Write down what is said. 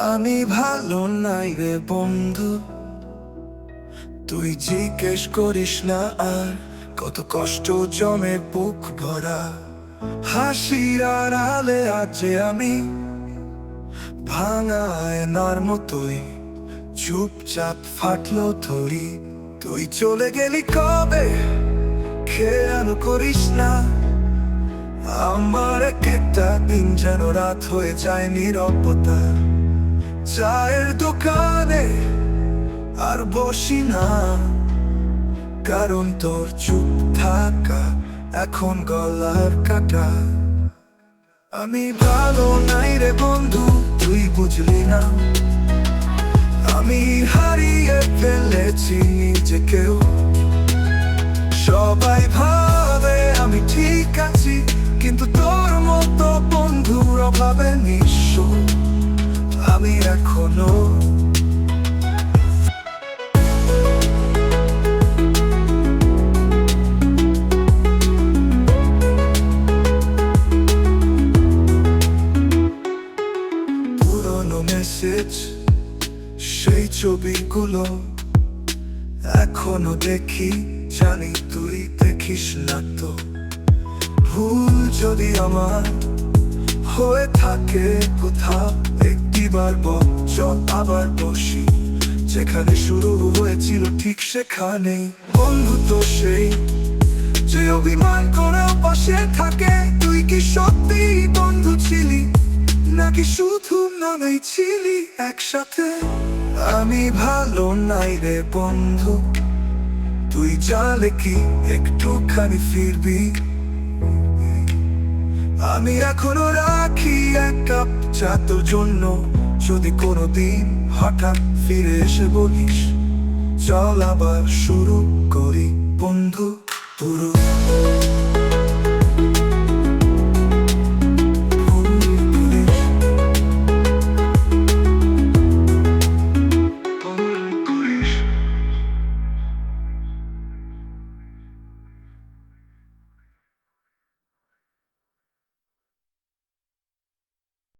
আমি ভালো নাই রে বন্ধু। তুই জিজ্ঞেস করিস না আর, কত কষ্ট জমে বুক ভরা। হাসির আড়ালে আছে আমি ভাঙায় নার মতোই। চুপচাপ ফাটলো ধরি, তুই চলে গেলি কবে? খেয়াল করিস না। আমার একটা দিন যেন রাত হয়ে যায় নীরবতা। চায়ের দোকানে আর বসি না। কারণ তোর চুপ থাকা এখন গলার কাটা। আমি ভালো নাই রে বন্ধু, তুই বুঝলি না। আমি হারিয়ে ফেলেছি নিজেকেও। অভাবে নিঃস্ব, আমি এখনও মেসেজ সেই ছবিগুলো এখনও দেখি, জানি তুই দেখিস না তো। ভুল যদি আমার হয়ে থাকে কোথাও একটিবার বচন আবার বসি। যেখানে শুরু হয়েছিল ঠিক সেখানে বন্ধু তো সেই যে অভিমান করেও পাশে থাকে। তুই কি সত্যি বন্ধু ছিলি? নাকি শুধু নামেই ছিলি একসাথে? আমি ভালো নাই রে বন্ধু। তুই জালে কি একটুখানি ফিরবি? আমি এখনও রাখি এক কাপ চা তোর জন্য। যদি কোনোদিন হঠাৎ ফিরে এসে বলিস, চল আবার শুরু করি বন্ধু পুরো।